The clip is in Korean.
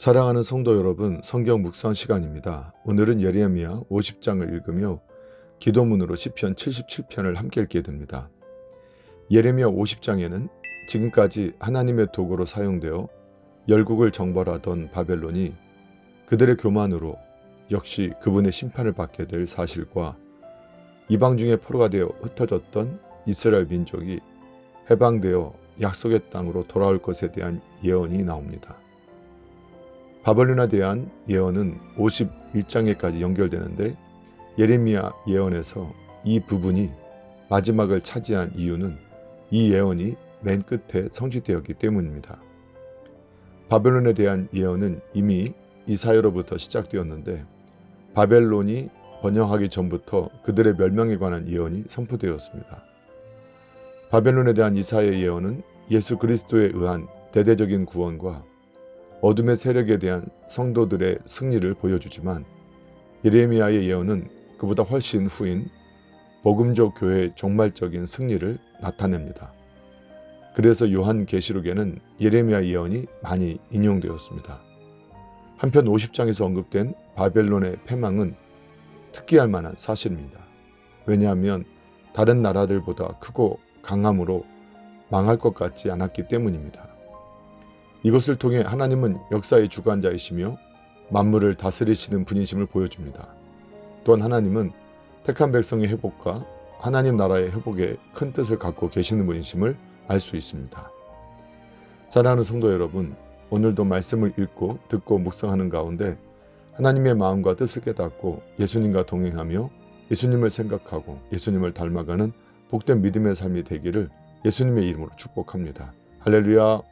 사랑하는 성도 여러분, 성경 묵상 시간입니다. 오늘은 예레미야 50장을 읽으며 기도문으로 시편 77편을 함께 읽게 됩니다. 예레미야 50장에는 지금까지 하나님의 도구로 사용되어 열국을 정벌하던 바벨론이 그들의 교만으로 역시 그분의 심판을 받게 될 사실과 이방 중에 포로가 되어 흩어졌던 이스라엘 민족이 해방되어 약속의 땅으로 돌아올 것에 대한 예언이 나옵니다. 바벨론에 대한 예언은 51장에까지 연결되는데 예레미야 예언에서 이 부분이 마지막을 차지한 이유는 이 예언이 맨 끝에 성취되었기 때문입니다. 바벨론에 대한 예언은 이미 이사야로부터 시작되었는데 바벨론이 번영하기 전부터 그들의 멸망에 관한 예언이 선포되었습니다. 바벨론에 대한 이사야의 예언은 예수 그리스도에 의한 대대적인 구원과 어둠의 세력에 대한 성도들의 승리를 보여주지만 예레미야의 예언은 그보다 훨씬 후인 복음적 교회의 종말적인 승리를 나타냅니다. 그래서 요한 계시록에는 예레미야 예언이 많이 인용되었습니다. 한편 50장에서 언급된 바벨론의 패망은 특기할 만한 사실입니다. 왜냐하면 다른 나라들보다 크고 강함으로 망할 것 같지 않았기 때문입니다. 이것을 통해 하나님은 역사의 주관자이시며 만물을 다스리시는 분이심을 보여줍니다. 또한 하나님은 택한 백성의 회복과 하나님 나라의 회복에 큰 뜻을 갖고 계시는 분이심을 알 수 있습니다. 사랑하는 성도 여러분, 오늘도 말씀을 읽고 듣고 묵상하는 가운데 하나님의 마음과 뜻을 깨닫고 예수님과 동행하며 예수님을 생각하고 예수님을 닮아가는 복된 믿음의 삶이 되기를 예수님의 이름으로 축복합니다. 할렐루야.